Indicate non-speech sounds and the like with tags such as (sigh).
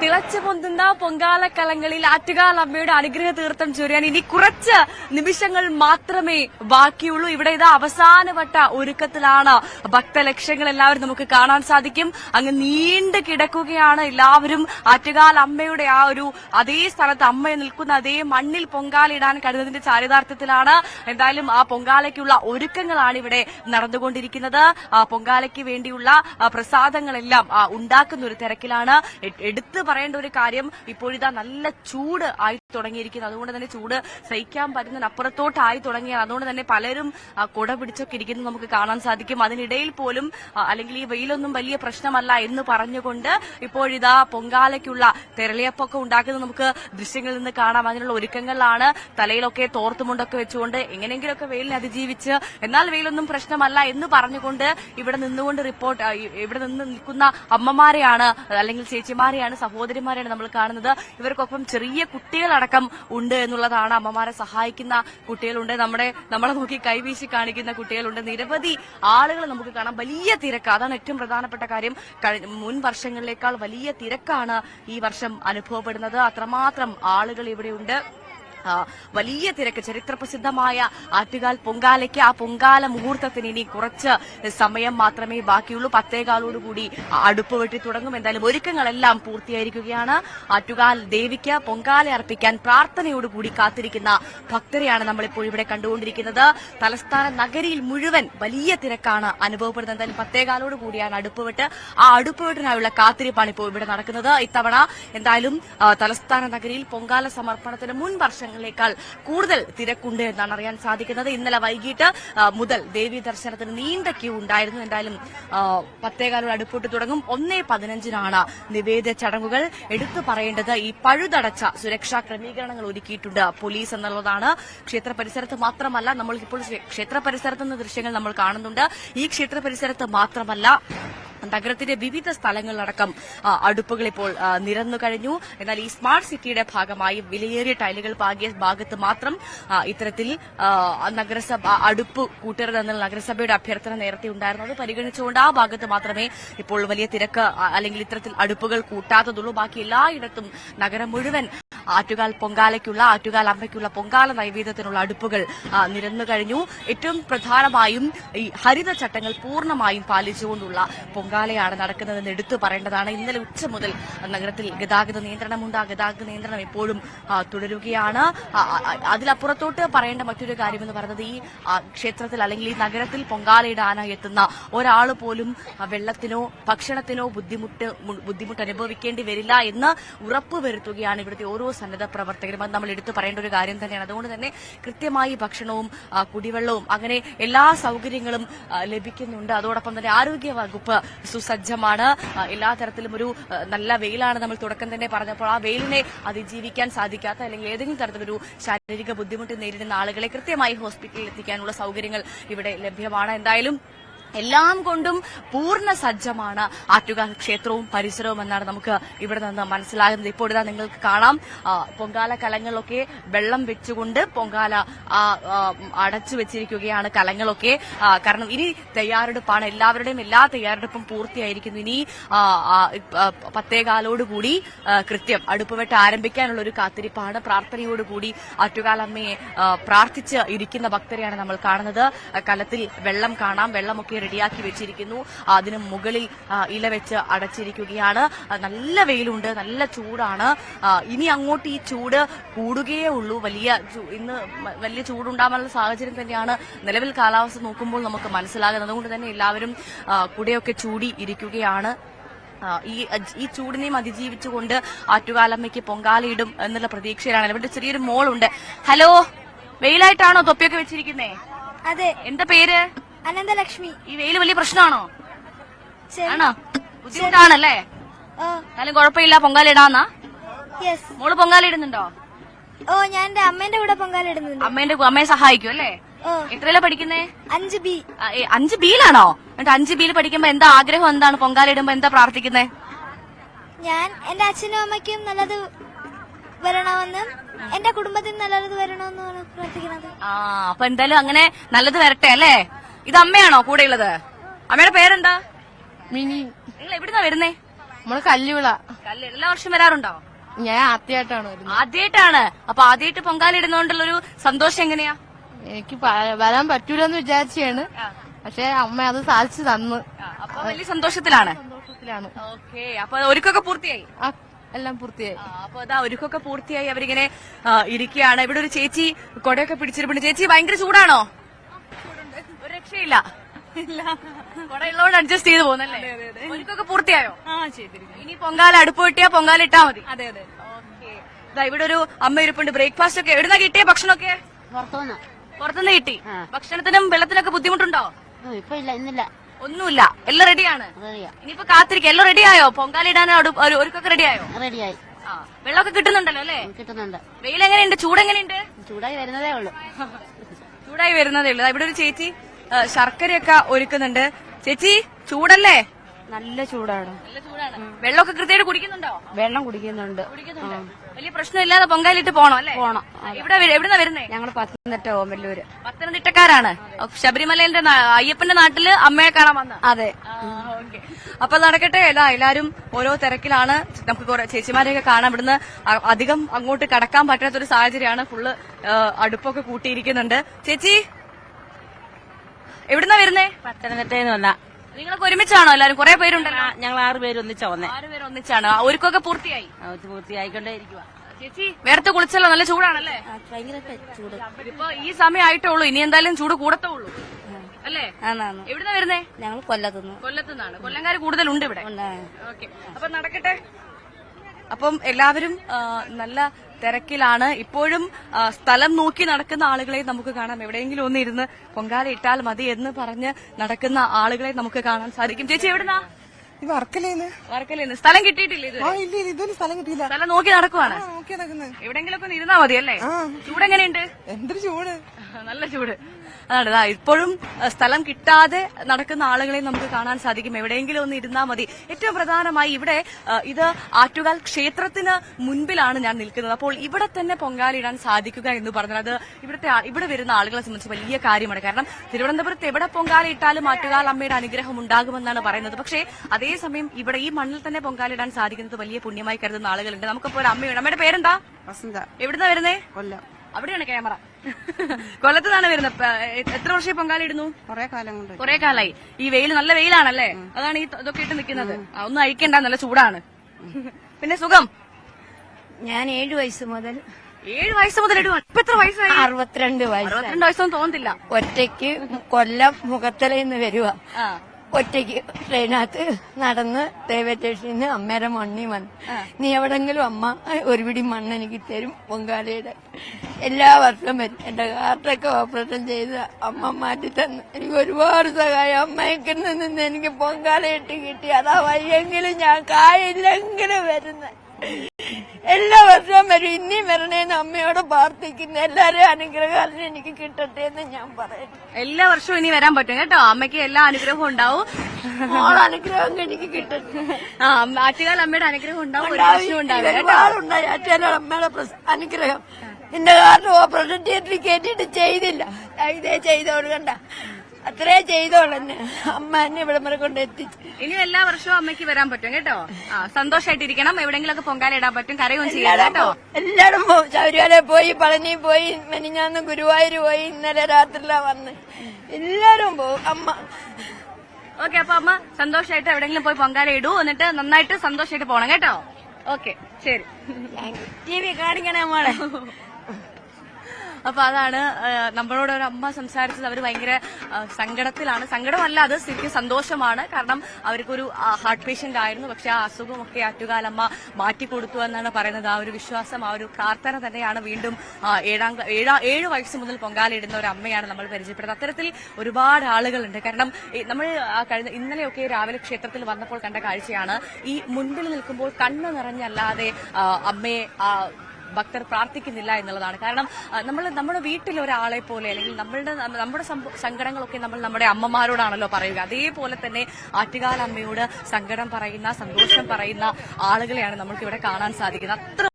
തിളച്ചു പൊന്തുന്ന പൊങ്കാലക്കലങ്ങളിൽ ആറ്റുകാൽ അമ്മയുടെ അനുഗ്രഹ തീർത്ഥം ചൊരിയാൻ ഇനി കുറച്ച് നിമിഷങ്ങൾ മാത്രമേ ബാക്കിയുള്ളൂ. ഇവിടെ ഇത് അവസാനവട്ട ഒരുക്കത്തിലാണ് ഭക്തലക്ഷങ്ങൾ എല്ലാവരും നമുക്ക് കാണാൻ സാധിക്കും. അങ്ങ് നീണ്ടു കിടക്കുകയാണ് എല്ലാവരും. ആറ്റുകാൽ അമ്മയുടെ ആ ഒരു അതേ സ്ഥലത്ത് അമ്മ നിൽക്കുന്ന അതേ മണ്ണിൽ പൊങ്കാലിടാൻ കഴിയുന്നതിന്റെ ചാരിതാർത്ഥ്യത്തിലാണ്. എന്തായാലും ആ പൊങ്കാലയ്ക്കുള്ള ഒരുക്കങ്ങളാണ് ഇവിടെ നടന്നുകൊണ്ടിരിക്കുന്നത്. ആ പൊങ്കാലയ്ക്ക് വേണ്ടിയുള്ള പ്രസാദങ്ങളെല്ലാം ഉണ്ടാക്കുന്ന ഒരു തിരക്കിലാണ്. എടുത്തു പറയേണ്ട ഒരു കാര്യം ഇപ്പോഴിതാ നല്ല ചൂട് ആയി തുടങ്ങിയിരിക്കുന്നു. അതുകൊണ്ട് തന്നെ ചൂട് സഹിക്കാൻ പറ്റുന്നതിനപ്പുറത്തോട്ടായി തുടങ്ങിയാണ്. അതുകൊണ്ട് തന്നെ പലരും കുട പിടിച്ചൊക്കെ ഇരിക്കുന്നത് നമുക്ക് കാണാൻ സാധിക്കും. അതിനിടയിൽ പോലും അല്ലെങ്കിൽ ഈ വെയിലൊന്നും വലിയ പ്രശ്നമല്ല എന്ന് പറഞ്ഞുകൊണ്ട് ഇപ്പോഴിതാ പൊങ്കാലയ്ക്കുള്ള തെരളിയപ്പൊക്കെ ഉണ്ടാക്കുന്നത് നമുക്ക് ദൃശ്യങ്ങളിൽ നിന്ന് കാണാം. അതിനുള്ള ഒരുക്കങ്ങളിലാണ് തലയിലൊക്കെ തോർത്തുമുണ്ടൊക്കെ വെച്ചുകൊണ്ട് എങ്ങനെയെങ്കിലുമൊക്കെ വെയിലിനെ അതിജീവിച്ച് എന്നാൽ വെയിലൊന്നും പ്രശ്നമല്ല എന്ന് പറഞ്ഞുകൊണ്ട് ഇവിടെ നിന്നുകൊണ്ട് റിപ്പോർട്ട് ഇവിടെ നിന്ന് നിൽക്കുന്ന അമ്മമാരെയാണ് അല്ലെങ്കിൽ ചേച്ചിമാരെയാണ് സഹോദരിമാരെയാണ് നമ്മൾ കാണുന്നത്. ഇവർക്കൊപ്പം ചെറിയ കുട്ടികളടക്കം ഉണ്ട് എന്നുള്ളതാണ് അമ്മമാരെ സഹായിക്കുന്ന കുട്ടികളുണ്ട്. നമ്മുടെ നമ്മളെ നോക്കി കൈവീശി കാണിക്കുന്ന കുട്ടികളുണ്ട്. നിരവധി ആളുകൾ നമുക്ക് കാണാം. വലിയ തിരക്ക്. അതാണ് ഏറ്റവും പ്രധാനപ്പെട്ട കാര്യം. മുൻ വർഷങ്ങളിലേക്കാൾ വലിയ തിരക്കാണ് ഈ വർഷം അനുഭവപ്പെടുന്നത്. അത്രമാത്രം ആളുകൾ ഇവിടെയുണ്ട് വലിയ തിരക്ക് ചരിത്രപ്രസിദ്ധമായ ആറ്റുകാൽ പൊങ്കാലയ്ക്ക് ആ പൊങ്കാല മുഹൂർത്തത്തിന് ഇനി കുറച്ച് സമയം മാത്രമേ ബാക്കിയുള്ളൂ. പത്തേകാലോട് കൂടി അടുപ്പ് വെട്ടി തുടങ്ങും. എന്തായാലും ഒരുക്കങ്ങളെല്ലാം പൂർത്തിയായിരിക്കുകയാണ്. ആറ്റുകാൽ ദേവിക്ക് പൊങ്കാല അർപ്പിക്കാൻ പ്രാർത്ഥനയോടുകൂടി കാത്തിരിക്കുന്ന ഭക്തരെയാണ് നമ്മളിപ്പോൾ ഇവിടെ കണ്ടുകൊണ്ടിരിക്കുന്നത്. തലസ്ഥാന നഗരിയിൽ മുഴുവൻ വലിയ തിരക്കാണ് അനുഭവപ്പെടുന്നത്. എന്തായാലും പത്തേകാലോട് കൂടിയാണ് അടുപ്പ് വെട്ട്. ആ അടുപ്പ് വെട്ടിനായുള്ള കാത്തിരിപ്പാണ് ഇപ്പോൾ ഇവിടെ നടക്കുന്നത്. ഇത്തവണ എന്തായാലും തലസ്ഥാന നഗരിയിൽ പൊങ്കാല സമർപ്പണത്തിന് മുൻ വർഷങ്ങളേക്കാൾ കൂടുതൽ തിരക്കുണ്ട് എന്നാണ് അറിയാൻ സാധിക്കുന്നത്. ഇന്നലെ വൈകിട്ട് മുതൽ ദേവി ദർശനത്തിന് നീണ്ട ക്യൂ ഉണ്ടായിരുന്നു. എന്തായാലും പത്തേകാലോട് അടുപ്പോട്ട് തുടങ്ങും. ഒന്നേ പതിനഞ്ചിനാണ് നിവേദ്യ ചടങ്ങുകൾ. എടുത്തു പറയേണ്ടത് ഈ പഴുതടച്ച സുരക്ഷാ ക്രമീകരണങ്ങൾ ഒരുക്കിയിട്ടുണ്ട് പോലീസ് എന്നുള്ളതാണ് ക്ഷേത്ര പരിസരത്ത് മാത്രമല്ല നമ്മൾ ഇപ്പോൾ ക്ഷേത്ര പരിസരത്ത് നിന്ന് ദൃശ്യങ്ങൾ നമ്മൾ കാണുന്നുണ്ട്. ഈ ക്ഷേത്ര പരിസരത്ത് മാത്രമല്ല നഗരത്തിന്റെ വിവിധ സ്ഥലങ്ങളിലടക്കം അടുപ്പുകൾ ഇപ്പോൾ നിരന്നു കഴിഞ്ഞു. എന്നാൽ ഈ സ്മാർട്ട് സിറ്റിയുടെ ഭാഗമായി വിലയേറിയ ടൈലുകൾ പാകിയ ഭാഗത്ത് മാത്രം ഇത്തരത്തിൽ നഗരസഭ അടുപ്പ് കൂട്ടരുതെന്ന നഗരസഭയുടെ അഭ്യർത്ഥന നേരത്തെ ഉണ്ടായിരുന്നത്. പരിഗണിച്ചുകൊണ്ട് ആ ഭാഗത്ത് മാത്രമേ ഇപ്പോൾ വലിയ തിരക്ക് അല്ലെങ്കിൽ ഇത്തരത്തിൽ അടുപ്പുകൾ കൂട്ടാത്തതുള്ളൂ. ബാക്കി എല്ലായിടത്തും നഗരം മുഴുവൻ ആറ്റുകാൽ പൊങ്കാലയ്ക്കുള്ള ആറ്റുകാൽ അമ്മയ്ക്കുള്ള പൊങ്കാല നൈവേദ്യത്തിനുള്ള അടുപ്പുകൾ നിരന്നു കഴിഞ്ഞു. ഏറ്റവും പ്രധാനമായും ഈ ഹരിത ചട്ടങ്ങൾ പൂർണമായും പാലിച്ചുകൊണ്ടുള്ള പൊങ്കാലയാണ് നടക്കുന്നതെന്ന് എടുത്തു പറയേണ്ടതാണ്. ഇന്നലെ ഉച്ച മുതൽ നഗരത്തിൽ ഗതാഗത നിയന്ത്രണമുണ്ട്. ആ ഗതാഗത നിയന്ത്രണം എപ്പോഴും തുടരുകയാണ്. അതിലപ്പുറത്തോട്ട് പറയേണ്ട മറ്റൊരു കാര്യമെന്ന് പറയുന്നത് ഈ ക്ഷേത്രത്തിൽ അല്ലെങ്കിൽ ഈ നഗരത്തിൽ പൊങ്കാലയിടാനായി എത്തുന്ന ഒരാൾ പോലും വെള്ളത്തിനോ ഭക്ഷണത്തിനോ ബുദ്ധിമുട്ട് ബുദ്ധിമുട്ട് അനുഭവിക്കേണ്ടി വരില്ല എന്ന് ഉറപ്പുവരുത്തുകയാണ് ഇവിടുത്തെ ഓരോ സന്നദ്ധ പ്രവർത്തകരും അത് നമ്മൾ എടുത്തു പറയേണ്ട ഒരു കാര്യം തന്നെയാണ്. അതുകൊണ്ട് തന്നെ കൃത്യമായി ഭക്ഷണവും കുടിവെള്ളവും അങ്ങനെ എല്ലാ സൗകര്യങ്ങളും ലഭിക്കുന്നുണ്ട്. അതോടൊപ്പം തന്നെ ആരോഗ്യ വകുപ്പ് സുസജ്ജമാണ് എല്ലാ തരത്തിലും ഒരു നല്ല വെയിലാണ് നമ്മൾ തുടക്കം തന്നെ പറഞ്ഞപ്പോൾ ആ വെയിലിനെ അതിജീവിക്കാൻ സാധിക്കാത്ത അല്ലെങ്കിൽ ഏതെങ്കിലും തരത്തിലൊരു ശാരീരിക ബുദ്ധിമുട്ട് നേരിടുന്ന ആളുകളെ കൃത്യമായി ഹോസ്പിറ്റലിൽ എത്തിക്കാനുള്ള സൗകര്യങ്ങൾ ഇവിടെ ലഭ്യമാണ്. എന്തായാലും എല്ലാം കൊണ്ടും പൂർണ സജ്ജമാണ് ആറ്റുകാൽ ക്ഷേത്രവും പരിസരവും എന്നാണ് നമുക്ക് ഇവിടെ നിന്ന് മനസ്സിലാകുന്നത്. ഇപ്പോൾ ഇതാ നിങ്ങൾക്ക് കാണാം. പൊങ്കാല കലങ്ങളൊക്കെ വെള്ളം വെച്ചുകൊണ്ട് പൊങ്കാല അടച്ചു വെച്ചിരിക്കുകയാണ് കലങ്ങളൊക്കെ. കാരണം ഇനി തയ്യാറെടുപ്പാണ്. എല്ലാവരുടെയും എല്ലാ തയ്യാറെടുപ്പും പൂർത്തിയായിരിക്കുന്നു. ഇനി പത്തേകാലോടുകൂടി കൃത്യം അടുപ്പുവെട്ട് ആരംഭിക്കാനുള്ള ഒരു കാത്തിരിപ്പാണ്. പ്രാർത്ഥനയോടുകൂടി ആറ്റുകാലമ്മയെ പ്രാർത്ഥിച്ച് ഇരിക്കുന്ന ഭക്തരെയാണ് നമ്മൾ കാണുന്നത്. കലത്തിൽ വെള്ളം കാണാം. വെള്ളമൊക്കെ റെഡിയാക്കി വെച്ചിരിക്കുന്നു. അതിന് മുകളിൽ ഇല വെച്ച് അടച്ചിരിക്കുകയാണ്. നല്ല വെയിലുണ്ട് നല്ല ചൂടാണ്. ഇനി അങ്ങോട്ട് ഈ ചൂട് കൂടുകയേ ഉള്ളൂ. വലിയ ഇന്ന് വലിയ ചൂടുണ്ടാകാനുള്ള സാഹചര്യം തന്നെയാണ് നിലവിൽ കാലാവസ്ഥ നോക്കുമ്പോൾ നമുക്ക് മനസ്സിലാകുന്നത്. അതുകൊണ്ട് തന്നെ എല്ലാവരും കുടയൊക്കെ ചൂടി ഇരിക്കുകയാണ്. ഈ ഈ ചൂടിനെയും അതിജീവിച്ചുകൊണ്ട് ആറ്റുകാലമ്മയ്ക്ക് പൊങ്കാലയിടും എന്നുള്ള പ്രതീക്ഷയിലാണ്. ഇവിടെ ചെറിയൊരു മോളുണ്ട്. ഹലോ വെയിലായിട്ടാണോ തൊപ്പിയൊക്കെ വെച്ചിരിക്കുന്നേ? അതെ. എന്താ പേര്? അനന്തലക്ഷ്മി. ഈ വെയിൽ വലിയ പ്രശ്നമാണോ? ആണോ? ബുദ്ധിമുട്ടാണല്ലേ? എന്നാലും കുഴപ്പമില്ല പൊങ്കാല ഇടാന്നാ യെസ് മോൾ പൊങ്കാല ഇടുന്നുണ്ടോ ഓ ഞാൻ എന്റെ അമ്മേന്റെ കൂടെ പൊങ്കാലിടുന്നുണ്ട് അമ്മേന്റെ അമ്മയെ സഹായിക്കും അല്ലേ? എത്രയിലാ പഠിക്കുന്നേ? അഞ്ച് ബി. അഞ്ച് ബിയിലാണോ? എന്നിട്ട് അഞ്ച് ബിയിൽ പഠിക്കുമ്പോ എന്താ ആഗ്രഹം എന്താണ്? പൊങ്കാല ഇടുമ്പോ എന്താ പ്രാർത്ഥിക്കുന്നേ? ഞാൻ എന്റെ അച്ഛനും അമ്മയ്ക്കും നല്ലത് വരണമെന്നും എന്റെ കുടുംബത്തിന് നല്ലത് വരണമെന്നുമാണ് പ്രാർത്ഥിക്കുന്നത്. ആ അപ്പൊ എന്തായാലും അങ്ങനെ നല്ലത് വരട്ടെ അല്ലേ? ഇത് അമ്മയാണോ കൂടെ ഉള്ളത് അമ്മയുടെ പേരെന്താ? മിനി. നിങ്ങൾ എവിടുന്നാ വരുന്നേ? നമ്മൾ കല്ലുവിള. കല്ല് എല്ലാ വർഷം വരാറുണ്ടോ? ഞാൻ ആദ്യമായിട്ടാണ് വരുന്നത്. ആദ്യമായിട്ടാണ് അപ്പൊ ആദ്യമായിട്ട് പൊങ്കാല ഇടുന്നോണ്ടുള്ളൊരു സന്തോഷം എങ്ങനെയാ? എനിക്ക് പ- വരാൻ പറ്റൂലെന്ന് വിചാരിച്ചാണ് പക്ഷെ അമ്മ അത് സാധിച്ചു തന്ന്. അപ്പൊ വലിയ സന്തോഷത്തിലാണ്. സന്തോഷത്തിലാണ്. ഓക്കെ അപ്പൊ ഒരുക്കൊക്കെ പൂർത്തിയായി? ആ, എല്ലാം പൂർത്തിയായി. ആ, അപ്പൊ അതാ ഒരുക്കൊക്കെ പൂർത്തിയായി. അവരിങ്ങനെ ആ, ഇരിക്കുകയാണ്. ഇവിടെ ഒരു ചേച്ചി കൊടയൊക്കെ പിടിച്ചിരിപ്പുണ്ട്. ചേച്ചി ഭയങ്കര ചൂടാണോ? ഒരു രക്ഷയില്ല. ഇല്ല. അഡ്ജസ്റ്റ് ചെയ്ത് പോകുന്നല്ലേ? ഒരുക്കൊക്കെ പൂർത്തിയായോ? ആ ഇനി പൊങ്കാല അടുപ്പ് കിട്ടിയാ പൊങ്കാല ഇട്ടാ മതി. അതെ അതെ. ഓക്കേ. ദാ ഇവിടെ ഒരു അമ്മ ഇരിപ്പുണ്ട്. ബ്രേക്ക്ഫാസ്റ്റ് ഒക്കെ എവിടുന്ന കിട്ടിയ ഭക്ഷണമൊക്കെ? പുറത്തുനിന്ന്. പുറത്തുനിന്ന് കിട്ടി. ഭക്ഷണത്തിനും വെള്ളത്തിനൊക്കെ ബുദ്ധിമുട്ടുണ്ടോ? ഇപ്പൊ ഇല്ല ഇന്നില്ല. ഒന്നുമില്ല. എല്ലാം റെഡിയാണ് റെഡിയാ ഇനിയിപ്പോ കാത്തിരിക്കുക എല്ലാം റെഡിയായോ പൊങ്കാല ഇടാൻ അടു- ഒരുക്കൊക്കെ റെഡിയായോ റെഡിയായി ആ. വെള്ളമൊക്കെ കിട്ടുന്നുണ്ടല്ലോ അല്ലേ? കിട്ടുന്നുണ്ട്. വെയിൽ എങ്ങനെയുണ്ട് ചൂട് എങ്ങനെയുണ്ട് ചൂടായി വരുന്നതേ ഉള്ളൂ. (laughs) ചൂടായി വരുന്നതേ ഉള്ളൂ. ദാ ഇവിടെ ഒരു ചേച്ചി ശർക്കരയൊക്കെ ഒരുക്കുന്നുണ്ട്. ചേച്ചി ചൂടല്ലേ? നല്ല ചൂടാണ്. നല്ല ചൂടാണ്. വെള്ളമൊക്കെ കൃത്യമായിട്ട് കുടിക്കുന്നുണ്ടോ? വെള്ളം കുടിക്കുന്നുണ്ട്. വലിയ പ്രശ്നമില്ലാതെ പൊങ്കാലിട്ട് പോണോ അല്ലേ? പോണം. ഇവിടെ എവിടുന്ന വരുന്നേ? ഞങ്ങൾ പത്തനംതിട്ട ഓമല്ലൂര്. പത്തനംതിട്ടക്കാരാണ്. ശബരിമലയിലെ അയ്യപ്പന്റെ നാട്ടിൽ അമ്മയെ കാണാൻ വന്ന. അതെ. അപ്പൊ നടക്കട്ടെ എല്ലാ എല്ലാരും ഓരോ തിരക്കിലാണ്. നമുക്ക് കുറെ ചേച്ചിമാരെയൊക്കെ കാണാൻ ഇവിടുന്ന് അധികം അങ്ങോട്ട് കടക്കാൻ പറ്റാത്തൊരു സാഹചര്യമാണ്. ഫുള്ള് അടുപ്പൊക്കെ കൂട്ടിയിരിക്കുന്നുണ്ട്. ചേച്ചി എവിടുന്നാ വരുന്നേ? പത്തനംതിട്ടയിൽ വന്ന നിങ്ങൾക്ക് ഒരുമിച്ചാണോ? എല്ലാരും കുറെ പേരുണ്ടല്ലോ. ഞങ്ങൾ ആറ് പേര് ഒന്നിച്ചാ വന്നേ. ആറുപേര് ഒന്നിച്ചാണ്. ഒരുക്കൊക്കെ പൂർത്തിയായി. പൂർത്തിയായിക്കൊണ്ടേ ഇരിക്കുക ചേച്ചി വേറത്തെ കുളിച്ചല്ലോ. നല്ല ചൂടാണല്ലേ? ഭയങ്കര ചൂട്. ഇപ്പൊ ഈ സമയമായിട്ടേ ഉള്ളൂ ഇനി എന്തായാലും ചൂട് കൂടത്തേ ഉള്ളൂ അല്ലേ? എവിടുന്നാ വരുന്നേ? ഞങ്ങൾ കൊല്ലത്തുനിന്ന്. കൊല്ലത്തുനിന്നാണ്. കൊല്ലംകാർ കൂടുതലുണ്ട് ഇവിടെ. ഓക്കെ. അപ്പൊ നടക്കട്ടെ. അപ്പം എല്ലാവരും നല്ല തിരക്കിലാണ്. ഇപ്പോഴും സ്ഥലം നോക്കി നടക്കുന്ന ആളുകളെ നമുക്ക് കാണാം. എവിടെയെങ്കിലും ഒന്ന് ഇരുന്ന് പൊങ്കാല ഇട്ടാൽ മതി എന്ന് പറഞ്ഞ് നടക്കുന്ന ആളുകളെ നമുക്ക് കാണാൻ സാധിക്കും. ചേച്ചി എവിടുന്നാ? ഇത് വർക്കലേന്ന് വർക്കലേന്ന് സ്ഥലം കിട്ടിയിട്ടില്ല ഇത് ഇല്ല ഇല്ല സ്ഥലം കിട്ടിയില്ല. സ്ഥലം നോക്കി നടക്കുവാണ്. നോക്കി നടക്കുന്നത് ഒക്കെ ഇരുന്നാ മതി അല്ലേ ചൂടെങ്ങനെയുണ്ട്? എന്തൊരു ചൂട്. നല്ല ചൂട്. അതാണ് ഇപ്പോഴും സ്ഥലം കിട്ടാതെ നടക്കുന്ന ആളുകളെ നമുക്ക് കാണാൻ സാധിക്കും. എവിടെയെങ്കിലും ഒന്ന് ഇരുന്നാൽ മതി. ഏറ്റവും പ്രധാനമായി ഇവിടെ ഇത് ആറ്റുകാൽ ക്ഷേത്രത്തിന് മുൻപിലാണ് ഞാൻ നിൽക്കുന്നത്. അപ്പോൾ ഇവിടെ തന്നെ പൊങ്കാലിടാൻ സാധിക്കുക എന്ന് പറഞ്ഞാൽ അത് ഇവിടുത്തെ ഇവിടെ വരുന്ന ആളുകളെ സംബന്ധിച്ച് വലിയ കാര്യമാണ്. കാരണം തിരുവനന്തപുരത്ത് എവിടെ പൊങ്കാല ഇട്ടാലും ആറ്റുകാൽ അമ്മയുടെ അനുഗ്രഹം ഉണ്ടാകുമെന്നാണ് പറയുന്നത്. പക്ഷേ അതേസമയം ഇവിടെ ഈ മണ്ണിൽ തന്നെ പൊങ്കാലിടാൻ സാധിക്കുന്നത് വലിയ പുണ്യമായി കരുതുന്ന ആളുകളുണ്ട്. നമുക്കിപ്പോൾ ഒരു അമ്മയുണ്ട്. അമ്മയുടെ പേരെന്താ? വസന്ത. എവിടുന്നാ വരുന്നേ? കൊല്ലം. അവിടെയാണ് ക്യാമറ. (laughs) കൊല്ലത്തുനിന്നാണ് വരുന്നത്. എത്ര വർഷം പൊങ്കാല ഇടുന്നു? കൊറേ കാലം കൊണ്ട്. കുറെ കാലായി. ഈ വെയിൽ നല്ല വെയിലാണല്ലേ? അതാണ് ഈ ഇതൊക്കെ ഇട്ട് നിൽക്കുന്നത്. ഒന്നും അഴിക്കണ്ട നല്ല ചൂടാണ്. (laughs) പിന്നെ സുഖം? ഞാൻ ഏഴു വയസ്സ് മുതൽ ഏഴ് വയസ്സ് മുതൽ ഇപ്പൊ എത്ര വയസ്സായി? അറുപത്തിരണ്ട് വയസ്സ് അറുപത്തിരണ്ട് വയസ്സൊന്നും തോന്നുന്നില്ല ഒറ്റയ്ക്ക് കൊല്ലം മുഖത്തലയിൽ നിന്ന് ആ. ഒറ്റയ്ക്ക് ട്രെയിനകത്ത് നടന്ന് റെയിൽവേ സ്റ്റേഷനിൽ നിന്ന് അമ്മയുടെ മണ്ണി വന്നു. നീ എവിടെങ്കിലും അമ്മ ഒരു പിടി മണ്ണ് എനിക്ക് തരും പൊങ്കാലയുടെ. എല്ലാ വർഷവും വരും എന്റെ കാർട്ടൊക്കെ ഓപ്പറേഷൻ ചെയ്ത് അമ്മ മാറ്റി തന്നു. എനിക്ക് ഒരുപാട് സഹായം. അമ്മയ്ക്ക് നിന്ന് എനിക്ക് പൊങ്കാല ഇട്ട് കിട്ടി. അതാ വയ്യെങ്കിലും ഞാൻ കായില്ലെങ്കിലും വരുന്നത് എല്ലാ വർഷവും വരും ഇനിയും വരണേന്ന് അമ്മയോട് പ്രാർത്ഥിക്കുന്നു. എല്ലാരെയും അനുഗ്രഹം എനിക്ക് കിട്ടട്ടെ എന്ന് ഞാൻ പറയുന്നു. എല്ലാ വർഷവും ഇനി വരാൻ പറ്റും കേട്ടോ. അമ്മയ്ക്ക് എല്ലാ അനുഗ്രഹവും ഉണ്ടാവും. മോളെ അനുഗ്രഹം എനിക്ക് കിട്ടട്ടെ. ആ ആറ്റുകാൽ അമ്മയുടെ അനുഗ്രഹം ഉണ്ടാവും. ഒരു ഉണ്ടാവില്ല കേട്ടോ. ഒരുപാടുണ്ടായി അച്ഛന്റെ അമ്മയുടെ പ്രസ- അനുഗ്രഹം. എന്റെ കാരണം ഓപ്പറേഷൻ തിയേറ്ററിൽ കയറ്റിയിട്ട് ചെയ്തില്ല. ഇതേ ചെയ്തോളൂ കണ്ട. അത്രേ ചെയ്തോളന്നെ അമ്മ എന്നെ ഇവിടെ വരെ കൊണ്ട് എത്തിച്ചു. ഇനി എല്ലാ വർഷവും അമ്മയ്ക്ക് വരാൻ പറ്റും കേട്ടോ? ആ സന്തോഷമായിട്ടിരിക്കണം എവിടെയെങ്കിലും ഒക്കെ പൊങ്കാല ഇടാൻ പറ്റും കരയും ചെയ്യാം കേട്ടോ? എല്ലാരും പോകും ശബരിമല പോയി പളനി പോയി മെനിഞ്ഞാന്ന് ഗുരുവായൂർ പോയി ഇന്നലെ രാത്രിയിലാ വന്ന്. എല്ലാരും പോകും അമ്മ. ഓക്കെ അപ്പൊ അമ്മ സന്തോഷമായിട്ട് എവിടെങ്കിലും പോയി പൊങ്കാല ഇടൂ. എന്നിട്ട് നന്നായിട്ട് സന്തോഷായിട്ട് പോണം കേട്ടോ? ഓക്കെ ശരി. ടി വി കാണിക്കണേ മോളെ. അപ്പൊ അതാണ് നമ്മളോട് ഒരു അമ്മ സംസാരിച്ചത്. അവർ ഭയങ്കര സങ്കടത്തിലാണ്. സങ്കടമല്ല അത് ശരിക്കും സന്തോഷമാണ്. കാരണം അവർക്കൊരു ഹാർട്ട് പേഷ്യന്റ് ആയിരുന്നു. പക്ഷെ ആ അസുഖമൊക്കെ ആറ്റുകാലമ്മ മാറ്റിക്കൊടുത്തു എന്നാണ് പറയുന്നത്. ആ ഒരു വിശ്വാസം ആ ഒരു പ്രാർത്ഥന തന്നെയാണ് വീണ്ടും ഏഴാം ഏഴാം വയസ്സ് മുതൽ പൊങ്കാലയിടുന്ന ഒരു അമ്മയാണ് നമ്മൾ പരിചയപ്പെടുന്നത്. അത്തരത്തിൽ ഒരുപാട് ആളുകളുണ്ട്. കാരണം നമ്മൾ കഴിഞ്ഞ ഇന്നലെയൊക്കെ രാവിലെ ക്ഷേത്രത്തിൽ വന്നപ്പോൾ കണ്ട കാഴ്ചയാണ്. ഈ മുൻപിൽ നിൽക്കുമ്പോൾ കണ്ണ് നിറഞ്ഞല്ലാതെ അമ്മയെ ഭക്തർ പ്രാർത്ഥിക്കുന്നില്ല എന്നുള്ളതാണ്. കാരണം നമ്മൾ നമ്മുടെ വീട്ടിൽ ഒരാളെ പോലെ അല്ലെങ്കിൽ നമ്മളുടെ നമ്മുടെ സങ്കടങ്ങളൊക്കെ നമ്മൾ നമ്മുടെ അമ്മമാരോടാണല്ലോ പറയുക. അതേപോലെ തന്നെ ആറ്റുകാലമ്മയോട് സങ്കടം പറയുന്ന സന്തോഷം പറയുന്ന ആളുകളെയാണ് നമുക്കിവിടെ കാണാൻ സാധിക്കുന്നത്. അത്ര